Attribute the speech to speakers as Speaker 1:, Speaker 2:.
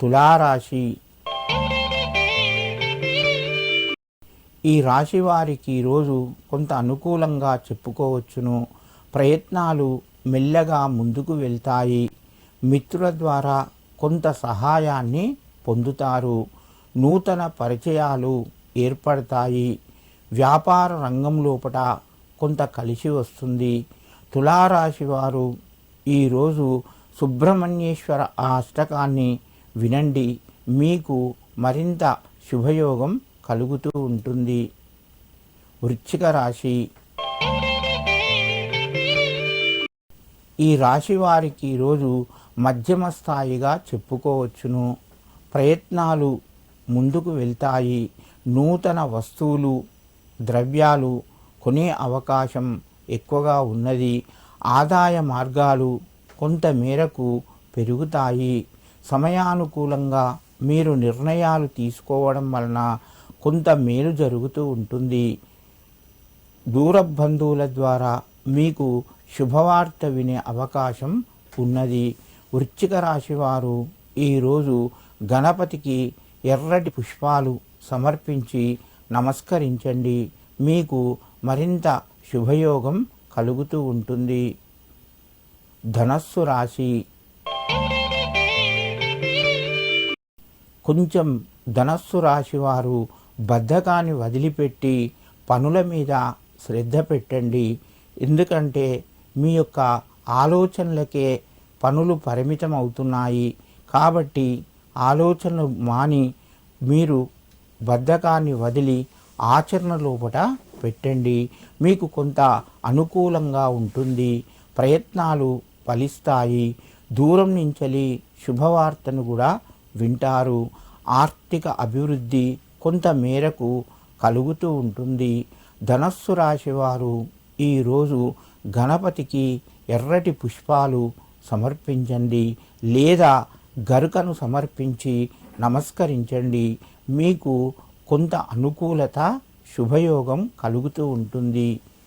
Speaker 1: తులారాశి. ఈ రాశి వారికి ఈరోజు కొంత అనుకూలంగా చెప్పుకోవచ్చును. ప్రయత్నాలు మెల్లగా ముందుకు వెళ్తాయి. మిత్రుల ద్వారా కొంత సహాయాన్ని పొందుతారు. నూతన పరిచయాలు ఏర్పడతాయి. వ్యాపార రంగం లోపల కొంత కలిసి వస్తుంది. తులారాశి వారు ఈరోజు సుబ్రహ్మణ్యేశ్వర అష్టకాన్ని వినండి మీకు మరింత శుభయోగం కలుగుతూ ఉంటుంది. వృశ్చిక రాశి. ఈ రాశి వారికి ఈరోజు మధ్యమ స్థాయిగా చెప్పుకోవచ్చును. ప్రయత్నాలు ముందుకు వెళ్తాయి. నూతన వస్తువులు ద్రవ్యాలు కొనే అవకాశం ఎక్కువగా ఉన్నది. ఆదాయ మార్గాలు కొంత మేరకు పెరుగుతాయి. సమయానుకూలంగా మీరు నిర్ణయాలు తీసుకోవడం వలన కొంత మేలు జరుగుతూ ఉంటుంది. దూర బంధువుల ద్వారా మీకు శుభవార్త వినే అవకాశం ఉన్నది. వృశ్చిక రాశి వారు ఈరోజు గణపతికి ఎర్రటి పుష్పాలు సమర్పించి నమస్కరించండి. మీకు మరింత శుభయోగం కలుగుతూ ఉంటుంది. ధనస్సు రాశి కొంచెం ధనస్సు రాశి వారు బద్ధకాన్ని వదిలిపెట్టి పనుల మీద శ్రద్ధ పెట్టండి. ఎందుకంటే మీ యొక్క ఆలోచనలకే పనులు పరిమితం అవుతున్నాయి. కాబట్టి ఆలోచనలు మాని మీరు బద్ధకాన్ని వదిలి ఆచరణ లోపట పెట్టండి. మీకు కొంత అనుకూలంగా ఉంటుంది. ప్రయత్నాలు ఫలిస్తాయి. దూరం నుంచలి శుభవార్తను కూడా వింటారు. ఆర్థిక అభివృద్ధి కొంత మేరకు కలుగుతూ ఉంటుంది. ధనస్సు రాశివారు ఈరోజు గణపతికి ఎర్రటి పుష్పాలు సమర్పించండి లేదా గరుకను సమర్పించి నమస్కరించండి. మీకు కొంత అనుకూలత శుభయోగం కలుగుతూ ఉంటుంది.